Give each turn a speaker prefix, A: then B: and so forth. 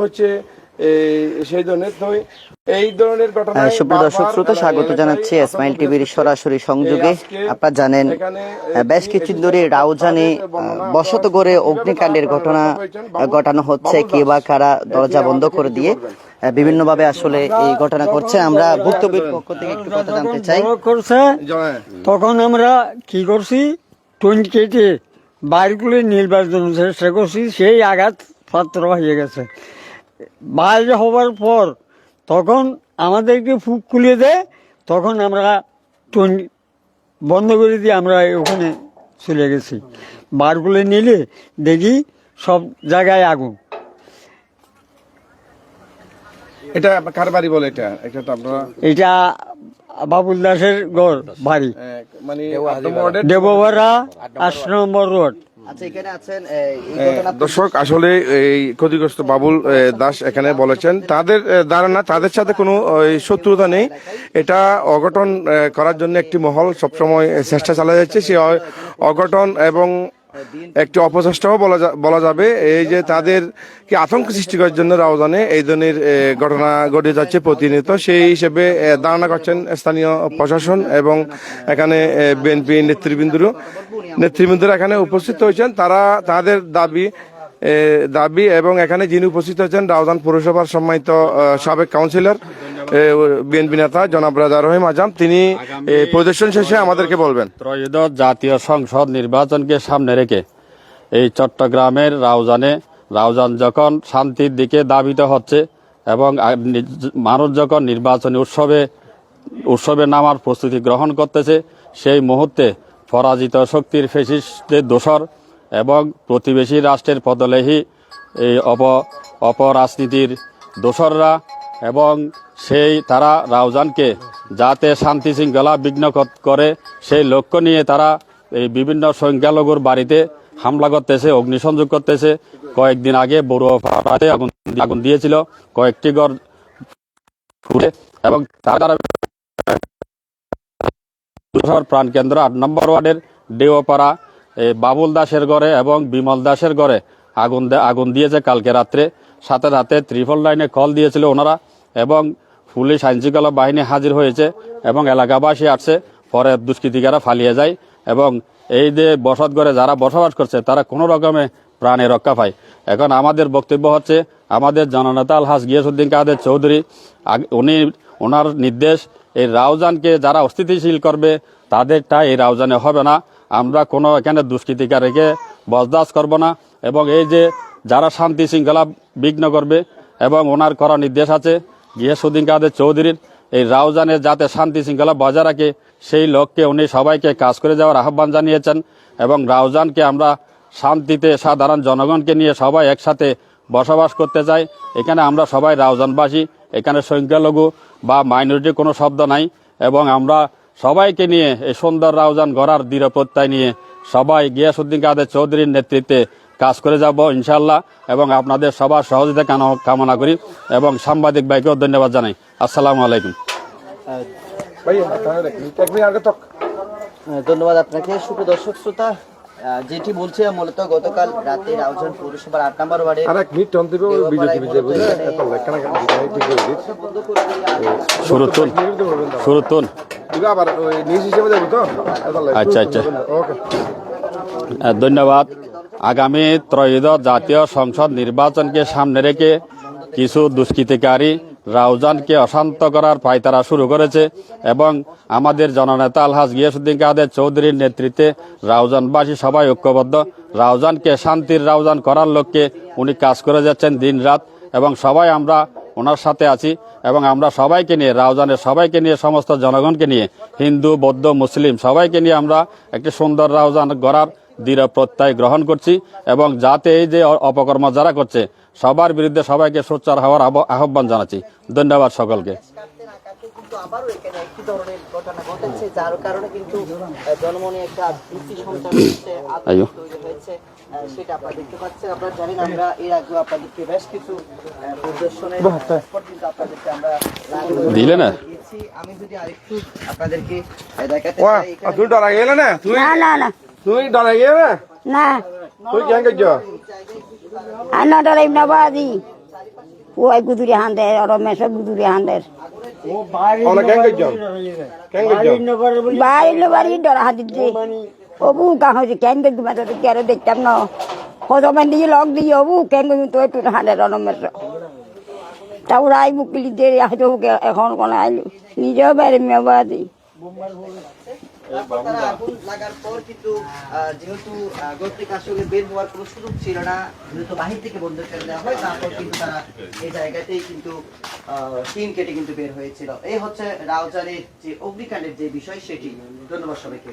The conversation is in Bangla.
A: হচ্ছে এই, সেই ধরনের। তো এই ধরনের ঘটনা
B: সুপ্রিয় দর্শক শ্রোতা স্বাগত জানাচ্ছি টিভির সরাসরি সংযোগে। আপনারা জানেন বেশ কিছুদিন ধরে রাউজানে বসত করে অগ্নিকাণ্ডের ঘটনা ঘটানো হচ্ছে কে বা কারা দরজা বন্ধ করে দিয়ে বিভিন্নভাবে আসলে এই ঘটনা করছে আমরা ভুক্তভোগীর পক্ষ থেকে একটু কথা জানতে চাই।
C: করছে তখন আমরা কি করছি? টোয়েন্টি কেটে বাড়িগুলো নির্বাচন চেষ্টা করছি সেই আঘাত পাত্র হয়ে গেছে। বাইরে হওয়ার পর তখন আমাদেরকে ফুক খুলে দেয় তখন আমরা টোয়েন্টি বন্ধ করে দিয়ে আমরা ওখানে চলে গেছি। বারগুলো নিলে দেখি সব জায়গায় আগুন।
A: এটা কার বাড়ি বলে এটা? এটা তো আপনারা
C: এটা বাবুল দাসের ঘর বাড়ি।
A: আহ, মানে ওয়ার্ডের-
C: আট নম্বর রোড।
B: আচ্ছা এখানে আছেন
A: দর্শক আসলে এই ক্ষতিগ্রস্ত বাবুল দাস এখানে বলেছেন তাদের দ্বারা না তাদের সাথে কোনো শত্রুতা নেই। এটা অঘটন করার জন্য একটি মহল সবসময় চেষ্টা চালা যাচ্ছে। সে অঘটন এবং একটি অপচেষ্টাও বলা বলা যাবে। এই যে তাদের কি আতঙ্ক সৃষ্টি করার জন্য রাওজানে এই ধরনের ঘটনা ঘটে যাচ্ছে প্রতিনিয়ত। সেই হিসেবে ধারণা করছেন স্থানীয় প্রশাসন এবং এখানে বিএনপি নেতৃবৃন্দরও। নেতৃবৃন্দরা এখানে উপস্থিত হয়েছেন। তারা তাদের দাবি দাবি এবং এখানে যিনি উপস্থিত হয়েছেন রাউজান পৌরসভার সম্মানিত সাবেক কাউন্সিলর বিএনপি নেতা জনাব রাজা রহিম আজম তিনি পরিদর্শন শেষে আমাদেরকে বলবেন।
D: ত্রয়োদশ জাতীয় সংসদ নির্বাচনকে সামনে রেখে এই চট্টগ্রামের রাউজানে রাউজান যখন শান্তির দিকে দাবিত হচ্ছে এবং মানুষ যখন নির্বাচনী উৎসবে উৎসবে নামার প্রস্তুতি গ্রহণ করতেছে সেই মুহূর্তে পরাজিত শক্তির ফেসিস্টদের দোসর এবং প্রতিবেশী রাষ্ট্রের পদলেহী এই অপ অপরাজনীতির দোসররা এবং সেই তারা রাউজানকে যাতে শান্তি শৃঙ্খলা বিঘ্ন করে সেই লক্ষ্য নিয়ে তারা এই বিভিন্ন সংখ্যালঘুর বাড়িতে হামলা করতেছে, অগ্নিসংযোগ করতেছে। কয়েকদিন আগে বড় পাড়াতে আগুন আগুন দিয়েছিল। কয়েকটি ঘর ফুটে এবং তারা শহর প্রাণকেন্দ্র আট নম্বর ওয়ার্ডের ডেওপাড়া বাবুল দাসের ঘরে এবং বিমল দাসের ঘরে আগুন আগুন দিয়েছে কালকে রাত্রে। সাথে রাতে ত্রিপল লাইনে কল দিয়েছিল ওনারা এবং পুলিশ, আইনশৃঙ্খলা বাহিনী হাজির হয়েছে এবং এলাকাবাসী আসছে। পরে দুষ্কৃতিকারা ফালিয়ে যায় এবং এই যে বসত ঘরে যারা বসবাস করছে, তারা কোনো রকমে প্রাণে রক্ষা পায়। এখন আমাদের বক্তব্য হচ্ছে, আমাদের জননেতা আলহাজ গিয়াসুদ্দিন কাদের চৌধুরী উনি ওনার নির্দেশ, এই রাউজানকে যারা অস্থিতিশীল করবে, তাদেরটা এই রাউজানে হবে না। আমরা কোনো এখানে দুষ্কৃতিকারীকে বরদাস্ত করব না। এবং এই যে যারা শান্তি শৃঙ্খলা বিঘ্ন করবে এবং ওনার করা নির্দেশ আছে গিয়াসুদ্দিন কাদের চৌধুরীর, এই রাউজানের যাতে শান্তি শৃঙ্খলা বজায় রাখে, সেই লক্ষ্যে উনি সবাইকে কাজ করে যাওয়ার আহ্বান জানিয়েছেন এবং রাউজানকে আমরা শান্তিতে সাধারণ জনগণকে নিয়ে সবাই একসাথে বসবাস করতে চাই। এখানে আমরা সবাই রাউজানবাসী, এখানে সংখ্যালঘু বা মাইনরিটি কোনো শব্দ নাই এবং আমরা সবাইকে নিয়ে এই সুন্দর রাউজান গড়ার দৃঢ় প্রত্যয় নিয়ে সবাই গিয়াসুদ্দিন কাদের চৌধুরীর নেতৃত্বে কাজ করে যাব ইনশাল্লাহ এবং আপনাদের সবার সহযোগিতা কাম- কামনা করি। এবং সাংবাদিক ভাইকেও ধন্যবাদ জানাই। আসসালামু আলাইকুম।
B: ধন্যবাদ আপনাকে। সুপ্রিয় দর্শক শ্রোতা যেটি বলছে মূলত গতকাল রাতে রাউজান পৌরসভার আট নম্বর ওয়ার্ডে
A: আর এক মিনিট টন দিবে ওই বিজেপি বিজেপি বুঝলে এত ঠিক করে দিবে আবার ওই নিউজ হিসেবে যাবি তো?
D: আচ্ছা, আচ্ছা।
A: ওকে।
D: ধন্যবাদ। আগামী ত্রয়োদশ জাতীয় সংসদ নির্বাচনকে সামনে রেখে কিছু দুষ্কৃতিকারী রাউজানকে অশান্ত করার পায়তারা শুরু করেছে এবং আমাদের জননেতা আলহাজ গিয়াসুদ্দিন কাদের চৌধুরীর নেতৃত্বে রাউজানবাসী সবাই ঐক্যবদ্ধ। রাউজানকে শান্তির রাউজান করার লক্ষ্যে উনি কাজ করে যাচ্ছেন দিন রাত এবং সবাই আমরা ওনার সাথে আছি এবং আমরা সবাইকে নিয়ে, রাউজানের সবাইকে নিয়ে, সমস্ত জনগণকে নিয়ে, হিন্দু, বৌদ্ধ, মুসলিম সবাইকে নিয়ে আমরা একটি সুন্দর রাউজান গড়ার দৃঢ় প্রত্যয় গ্রহণ করছি এবং যাতে এই যে অপকর্ম যারা করছে সবার বিরুদ্ধে সবাইকে সোচ্চার হওয়ার আহ্বান জানাচ্ছি। ধন্যবাদ সকলকে।
B: কিন্তু আবারও এখানে একই ধরনের ঘটনা ঘটেছে যার কারণে কিন্তু জনমনে একটা ভীতি সঞ্চার হচ্ছে তৈরি হয়েছে সেটা আপনারা দেখতে পাচ্ছেন। আপনারা জানেন আমরা এর আগেও আপনাদেরকে বেশ কিছু প্রদর্শনের spot আপনাদেরকে আমরা
D: দিলে না?
B: আমি যদি আরেকটু আপনাদেরকে দেখাতে চাই
A: না
E: না না। না
A: তুই ডরা গেলে না
E: না
A: তুই কেন গেছ
E: আর না ডরাইব না বাদি ওই গুদুরি হান্দের রমেশ গুদুরি হান্দের
A: অনেক কেন গেছেন কেন
E: বাড়ি বাড়ি ডর হাতির অবু কাহ যে কেন তো কেন দেখতাম না হজমান দিয়ে লগ দিয়ে অবু কেন করবি তো একটু হান্দের রমেশ তাও রাই মুকিলি যে হয়তো এখন কোন আইলু নিজেও বাইরে মেয়ে বাদি
B: তারপর তারা আগুন লাগার পর কিন্তু যেহেতু আসলে বের হওয়ার কোনো সুযোগ ছিল না যেহেতু বাহির থেকে বন্ধ করে দেওয়া হয় তারপর কিন্তু তারা এই জায়গাতেই কিন্তু টিন কেটে কিন্তু বের হয়েছিল। এই হচ্ছে রাউজারের যে অগ্নিকাণ্ডের যে বিষয় সেটি। ধন্যবাদ সবাইকে।